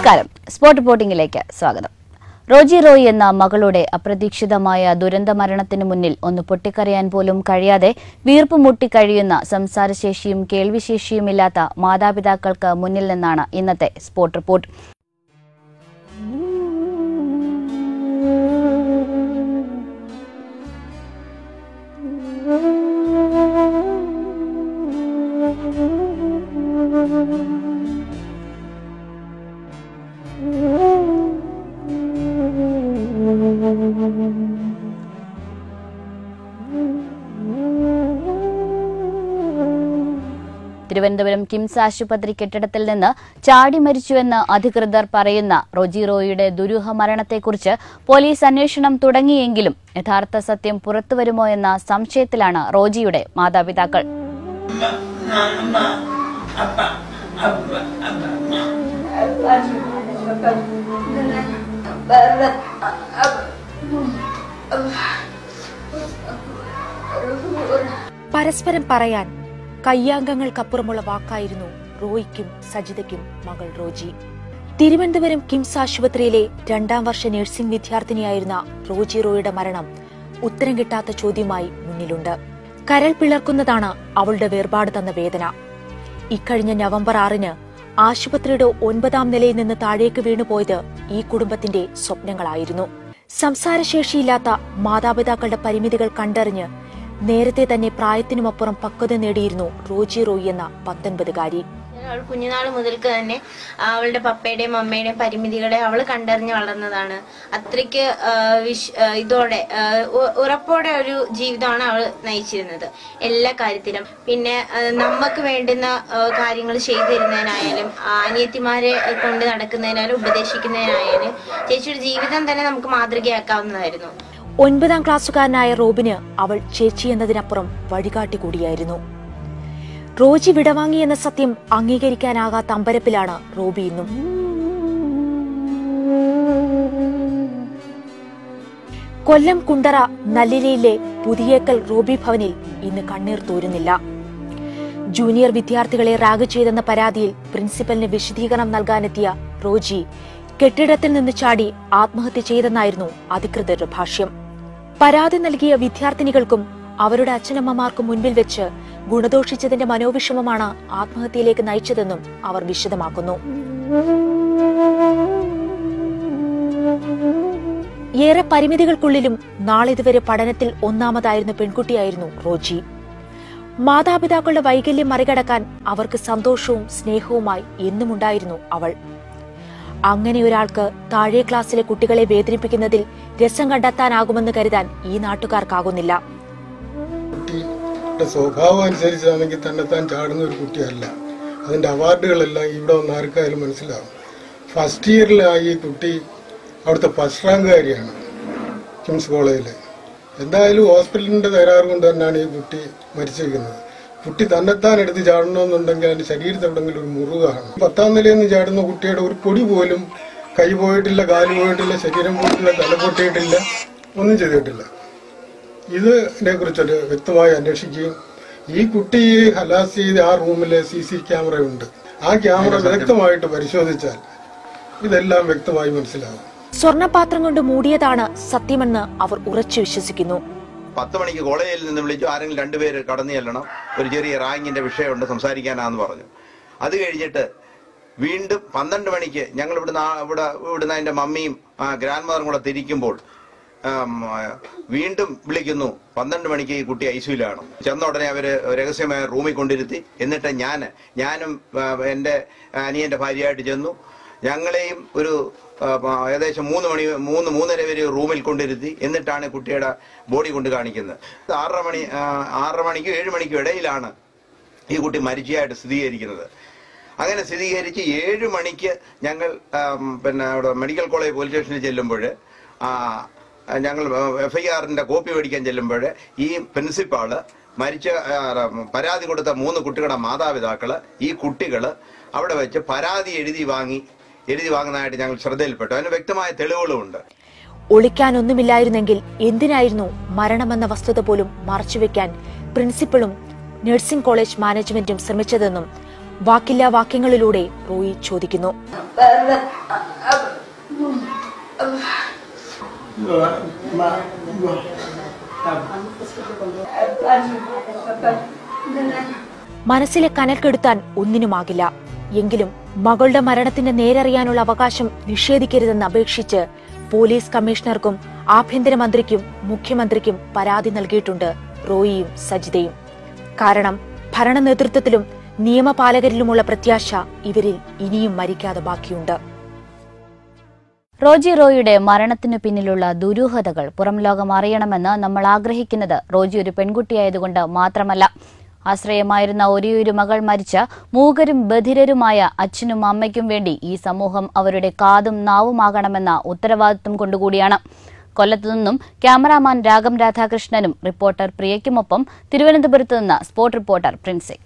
നമസ്കാരം. സ്പോർട്ട് റിപ്പോർട്ടിംഗിലേക്ക് സ്വാഗതം. റോജി റോയ് എന്ന മകളുടെ അപ്രതീക്ഷിതമായ ദുരന്ത മരണത്തിന് മുന്നിൽ ഒന്ന് പൊട്ടിക്കരയാൻ പോലും കഴിയാതെ വീർപ്പ് മുട്ടി കഴിയുന്ന സംസാരശേഷിയും കേൾവിശേഷിയുമില്ലാത്ത മാതാപിതാക്കൾക്ക് മുന്നിൽ നിന്നാണ് ഇന്നത്തെ സ്പോർട്ട് റിപ്പോർട്ട് തിരുവനന്തപുരം കിംസ് ആശുപത്രി കെട്ടിടത്തിൽ നിന്ന് ചാടി മരിച്ചുവെന്ന് അധികൃതർ പറയുന്ന റൊജിറോയുടെ ദുരൂഹ മരണത്തെക്കുറിച്ച് പോലീസ് അന്വേഷണം തുടങ്ങിയെങ്കിലും യഥാർത്ഥ സത്യം പുറത്തുവരുമോ എന്ന സംശയത്തിലാണ് റോജിയുടെ മാതാപിതാക്കൾ പരസ്പരം പറയാൻ കയ്യാംഗങ്ങൾക്കപ്പുറമുള്ള വാക്കായിരുന്നു റോയിക്കും സജിതയ്ക്കും മകൾ റോജി. തിരുവനന്തപുരം കിംസ് ആശുപത്രിയിലെ രണ്ടാം വർഷ നഴ്സിംഗ് വിദ്യാർത്ഥിനിയായിരുന്ന റോജി റോയുടെ മരണം ഉത്തരം കിട്ടാത്ത ചോദ്യമായി മുന്നിലുണ്ട്. കരൾ പിളർക്കുന്നതാണ് അവളുടെ വേർപാട് തന്ന വേദന. ഇക്കഴിഞ്ഞ നവംബർ ആറിന് ആശുപത്രിയുടെ ഒൻപതാം നിലയിൽ നിന്ന് താഴേക്ക് വീണുപോയത് ഈ കുടുംബത്തിന്റെ സ്വപ്നങ്ങളായിരുന്നു. സംസാരശേഷിയില്ലാത്ത മാതാപിതാക്കളുടെ പരിമിതികൾ കണ്ടറിഞ്ഞ് നേരത്തെ തന്നെ പ്രായത്തിനുമപ്പുറം പക്വത നേടിയിരുന്നു റോജി റോയി എന്ന പത്തൊൻപതുകാരി. അവൾ കുഞ്ഞുനാൾ മുതൽക്ക് തന്നെ അവളുടെ പപ്പയുടെയും അമ്മയുടെയും പരിമിതികളെ അവൾ കണ്ടറിഞ്ഞ് വളർന്നതാണ്. അത്രയ്ക്ക് വിശ്- ഇതോടെ ഉറപ്പോടെ ഒരു ജീവിതമാണ് അവൾ നയിച്ചിരുന്നത്. എല്ലാ കാര്യത്തിലും. പിന്നെ നമുക്ക് വേണ്ടുന്ന കാര്യങ്ങൾ ചെയ്തു തരുന്നതിനായാലും അനിയത്തിമാരെ കൊണ്ട് നടക്കുന്നതിനായാലും ഉപദേശിക്കുന്നതിനായാലും ചേച്ചിയുടെ ജീവിതം തന്നെ നമുക്ക് മാതൃകയാക്കാവുന്നതായിരുന്നു. ഒൻപതാം ക്ലാസ്സുകാരനായ റോബിന് അവൾ ചേച്ചി എന്നതിനപ്പുറം വഴികാട്ടി കൂടിയായിരുന്നു. റോജി വിടവാങ്ങി എന്ന സത്യം അംഗീകരിക്കാനാകാത്ത അമ്പരപ്പിലാണ് റോബി ഇന്നും. കൊല്ലം കുണ്ടറ നല്ലിലയിലെ പുതിയേക്കൽ റോബി ഭവനിൽ ഇന്ന് കണ്ണീർ തോരുന്നില്ല. ജൂനിയർ വിദ്യാർത്ഥികളെ റാഗ് ചെയ്തെന്ന പരാതിയിൽ പ്രിൻസിപ്പലിന് വിശദീകരണം നൽകാനെത്തിയ റോജി കെട്ടിടത്തിൽ നിന്ന് ചാടി ആത്മഹത്യ ചെയ്തെന്നായിരുന്നു അധികൃതരുടെ ഭാഷ്യം. പരാതി നൽകിയ വിദ്യാർത്ഥിനികൾക്കും അവരുടെ അച്ഛനമ്മമാർക്കും മുൻപിൽ വെച്ച് ഗുണദോഷിച്ചതിന്റെ മനോവിഷമമാണ് ആത്മഹത്യയിലേക്ക് നയിച്ചതെന്നും അവർ വിശദമാക്കുന്നു. ഏറെ പരിമിതികൾക്കുള്ളിലും നാളിതുവരെ പഠനത്തിൽ ഒന്നാമതായിരുന്ന പെൺകുട്ടിയായിരുന്നു റോജി. മാതാപിതാക്കളുടെ വൈകല്യം മറികടക്കാൻ അവർക്ക് സന്തോഷവും സ്നേഹവുമായി എന്നുമുണ്ടായിരുന്നു അവൾ. അങ്ങനെ ഒരാൾക്ക് താഴെ ക്ലാസ്സിലെ കുട്ടികളെ വേദനിപ്പിക്കുന്നതിൽ രസം കണ്ടെത്താനാകുമെന്ന് കരുതാൻ ഈ നാട്ടുകാർക്കാകുന്നില്ല. സ്വഭാവം അനുസരിച്ചാണെങ്കിൽ തന്നെ താൻ ചാടുന്ന ഒരു കുട്ടിയല്ല. അതിന്റെ അവാർഡുകളെല്ലാം ഇവിടെ വന്ന് ആർക്കായാലും മനസ്സിലാവും. ഫസ്റ്റ് ഇയറിലായി ഈ കുട്ടി അവിടുത്തെ ഫസ്റ്റ് റാങ്കുകാരിയാണ് കിംസ് കോളേജിൽ എന്തായാലും ഹോസ്പിറ്റലിന്റെ തകരാറ് കൊണ്ട് തന്നെയാണ് ഈ കുട്ടി മരിച്ചിരിക്കുന്നത്. കുട്ടി തന്നെത്താൻ എടുത്ത് ചാടണമെന്നുണ്ടെങ്കിൽ അതിന്റെ ശരീരത്തിൽ എവിടെങ്കിലും ഒരു മുറിവാണ് പത്താം നിലയിൽ നിന്ന് ചാടുന്ന കുട്ടിയുടെ ഒരു പൊടി പോലും കൈ പോയിട്ടില്ല കാൽ പോയിട്ടില്ല ശരീരം പോയിട്ടില്ല തല പൊട്ടിയിട്ടില്ല ഒന്നും ചെയ്തിട്ടില്ല. ഇതിനെ കുറിച്ചൊരു വ്യക്തമായി അന്വേഷിക്കുകയും ഈ കുട്ടി ഹലാസ് ചെയ്ത് ആ റൂമിലെ സി സി ക്യാമറയുണ്ട്. ആ ക്യാമറ വ്യക്തമായിട്ട് പരിശോധിച്ചാൽ ഇതെല്ലാം വ്യക്തമായി മനസ്സിലാകും. സ്വർണപാത്രം കൊണ്ട് മൂടിയതാണ് സത്യമെന്ന് അവർ ഉറച്ചു വിശ്വസിക്കുന്നു. പത്ത് മണിക്ക് കോളേജിൽ നിന്ന് വിളിച്ചു. ആരെങ്കിലും രണ്ടുപേര് കടന്നു ചെല്ലണം. ഒരു ചെറിയ റാങ്കിന്റെ വിഷയമുണ്ട് സംസാരിക്കാനാന്ന് പറഞ്ഞു. അത് കഴിഞ്ഞിട്ട് വീണ്ടും പന്ത്രണ്ട് മണിക്ക് ഞങ്ങൾ ഇവിടുന്ന് ഇവിടെ ഇവിടുന്ന് അതിന്റെ മമ്മിയും ഗ്രാൻഡ് മദറും കൂടെ തിരിക്കുമ്പോൾ വീണ്ടും വിളിക്കുന്നു. പന്ത്രണ്ട് മണിക്ക് ഈ കുട്ടി ഐസിയുലാണ്. ചെന്ന ഉടനെ അവർ രഹസ്യമായ റൂമിൽ കൊണ്ടിരുത്തി. എന്നിട്ട് ഞാൻ ഞാനും എന്റെ എന്റെ അനിയന്റെ ഭാര്യയായിട്ട് ചെന്നു. ഞങ്ങളെയും ഒരു ഏകദേശം മൂന്ന് മണി മൂന്ന് മൂന്നര വരെ റൂമിൽ കൊണ്ടിരുത്തി എന്നിട്ടാണ് കുട്ടിയുടെ ബോഡി കൊണ്ട് കാണിക്കുന്നത്. ആറര മണി ആറര മണിക്കും ഏഴ് മണിക്കും ഇടയിലാണ് ഈ കുട്ടി മരിച്ചയായിട്ട് സ്ഥിരീകരിക്കുന്നത്. അങ്ങനെ സ്ഥിരീകരിച്ച് ഏഴ് മണിക്ക് ഞങ്ങൾ പിന്നെ അവിടെ മെഡിക്കൽ കോളേജ് പോലീസ് സ്റ്റേഷനിൽ ചെല്ലുമ്പോൾ ഞങ്ങൾ എഫ് ഐ ആറിന്റെ കോപ്പി മേടിക്കാൻ ചെല്ലുമ്പോൾ ഈ പ്രിൻസിപ്പാൾ മരിച്ച പരാതി കൊടുത്ത മൂന്ന് കുട്ടികളുടെ മാതാപിതാക്കൾ ഈ കുട്ടികൾ അവിടെ വെച്ച് പരാതി എഴുതി വാങ്ങി എഴുതി വാങ്ങുന്നതായിട്ട് ഞങ്ങൾ ശ്രദ്ധയിൽപ്പെട്ടു. അതിന് വ്യക്തമായ തെളിവുകളുമുണ്ട്. ഒളിക്കാനൊന്നുമില്ലായിരുന്നെങ്കിൽ എന്തിനായിരുന്നു മരണമെന്ന വസ്തുത പോലും മറച്ചുവെക്കാൻ പ്രിൻസിപ്പളും നഴ്സിംഗ് കോളേജ് മാനേജ്മെന്റും ശ്രമിച്ചതെന്നും വാക്കില്ലാ വാക്യങ്ങളിലൂടെ റോയി ചോദിക്കുന്നു. മനസ്സിലെ കനൽ കെടുത്താൻ ഒന്നിനുമാകില്ല. എങ്കിലും മകളുടെ മരണത്തിന്റെ നേരറിയാനുള്ള അവകാശം നിഷേധിക്കരുതെന്ന് അപേക്ഷിച്ച് പോലീസ് കമ്മീഷണർക്കും ആഭ്യന്തരമന്ത്രിക്കും മുഖ്യമന്ത്രിക്കും പരാതി നൽകിയിട്ടുണ്ട് റോയിയും സജിതയും. കാരണം ഭരണ നേതൃത്വത്തിലും നിയമപാലകരിലുമുള്ള പ്രത്യാശ ഇവരിൽ ഇനിയും മരിക്കാതെ ബാക്കിയുണ്ട്. റോജി റോയിയുടെ മരണത്തിനു പിന്നിലുള്ള ദുരൂഹതകൾ പുറം ലോകം അറിയണമെന്ന് നമ്മൾ ആഗ്രഹിക്കുന്നത് റോജി ഒരു പെൺകുട്ടിയായതുകൊണ്ട് മാത്രമല്ല. ആശ്രയമായിരുന്ന ഒരേയൊരു മകൾ മരിച്ച മൂകരും ബധിരരുമായ അച്ഛനും അമ്മയ്ക്കും വേണ്ടി ഈ സമൂഹം അവരുടെ കാതും നാവുമാകണമെന്ന ഉത്തരവാദിത്വം കൊണ്ടുകൂടിയാണ്. കൊല്ലത്തു നിന്നും ക്യാമറാമാൻ രാഗം രാധാകൃഷ്ണനും റിപ്പോർട്ടർ പ്രിയയ്ക്കുമൊപ്പം തിരുവനന്തപുരത്ത് നിന്ന് സ്പോർട്ട് റിപ്പോർട്ടർ പ്രിൻസി.